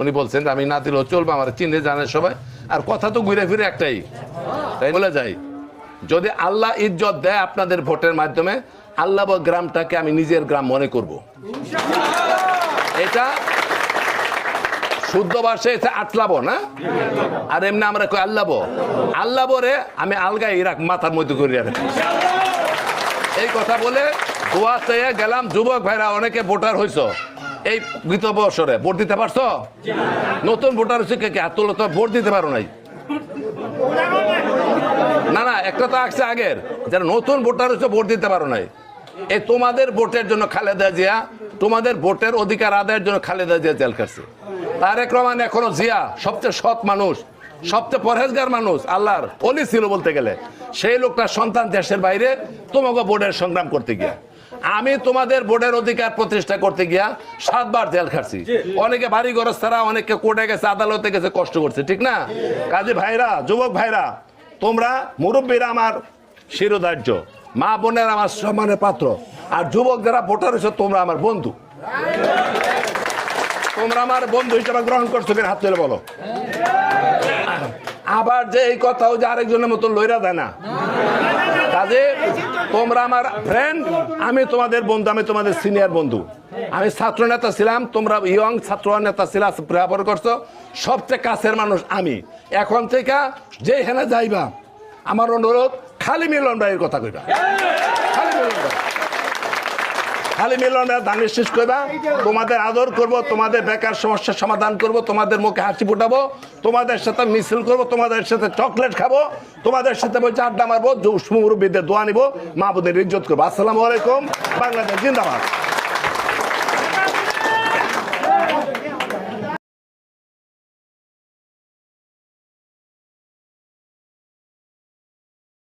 উনি বলছেন আমি না দিলেও চলবো আমার চিনে জানে সবাই। আর কথা তো ঘুরে ফিরে একটাই তাই বলে যাই যদি আল্লাহ ইজ্জত দেয় আপনাদের ভোটের মাধ্যমে আল্লাহ গ্রামটাকে আমি নিজের গ্রাম মনে করব। এটা শুদ্ধ ভাষায় এটা আটলাবো না? আর এমনি আমরা কই আল্লাবো আল্লাবো রে আমি আলগাই রাখ মাথার মধ্যে করিয়া রাখি এই কথা বলে গোয়া গেলাম যুবক ভাইরা অনেকে ভোটার হইছ। এই গীত বছরে ভোট দিতে পারছ? নতুন ভোটার হচ্ছে কে হাত তুলো তো ভোট দিতে পারো নাই। না না, একটা তো আসছে আগের। যারা নতুন ভোটার হচ্ছে ভোট দিতে পারো নাই। এই তোমাদের ভোটের জন্য খালেদা জিয়া, তোমাদের ভোটের অধিকার আদায়ের জন্য খালেদা জিয়া জেল কাটছে তারেক রহমান এখনও জিয়া, সবচেয়ে সৎ মানুষ, সবচেয়ে পরহেজগার মানুষ, আল্লাহর অলি ছিল বলতে গেলে। সেই লোকটার সন্তান দেশের বাইরে, তোমাকে বোর্ডের সংগ্রাম করতে গিয়া। আমি তোমাদের বোর্ডের অধিকার প্রতিষ্ঠা করতে গিয়া সাতবার জেল খাটছি। অনেকে বাড়ি গরজ তারা অনেকে কোর্টে গেছে আদালতে গেছে কষ্ট করছে ঠিক না? কাজে ভাইরা যুবক ভাইরা তোমরা মুরব্বীরা আমার শিরোধার্য মা বোনের আমার সম্মানের পাত্র আর যুবক যারা ভোটার হয়েছে তোমরা আমার বন্ধু। তোমরা আমার বন্ধু হিসেবে গ্রহণ করছ কিনা হাত তুলে বলো। আবার যে এই কথাও যে আরেকজনের মতো লইরা দেয় না। কাজে, তোমরা আমার ফ্রেন্ড আমি তোমাদের বন্ধু, আমি তোমাদের সিনিয়র বন্ধু। আমি ছাত্র নেতা ছিলাম, তোমরা ইয়ং ছাত্র নেতা ছিলাম ব্যবহার করছ, সবচেয়ে কাছের মানুষ আমি। এখন থেকে যে হেনে যাইবা, আমার অনুরোধ, খালি মিলন ভাইয়ের কথা কইবা। খালি মিলন ভাই। খালি মিলনে ধান শেষ করবা তোমাদের আদর করব, তোমাদের বেকার সমস্যার সমাধান করব, তোমাদের মুখে হাসি ফুটাবো, তোমাদের সাথে মিছিল করব, তোমাদের সাথে চকলেট খাব, তোমাদের সাথে বলছে আড্ডা মারবো মুরব্বীদের দোয়া নিবো মা বোনের ইজ্জত করব। আসসালামু আলাইকুম, বাংলাদেশ জিন্দাবাদ।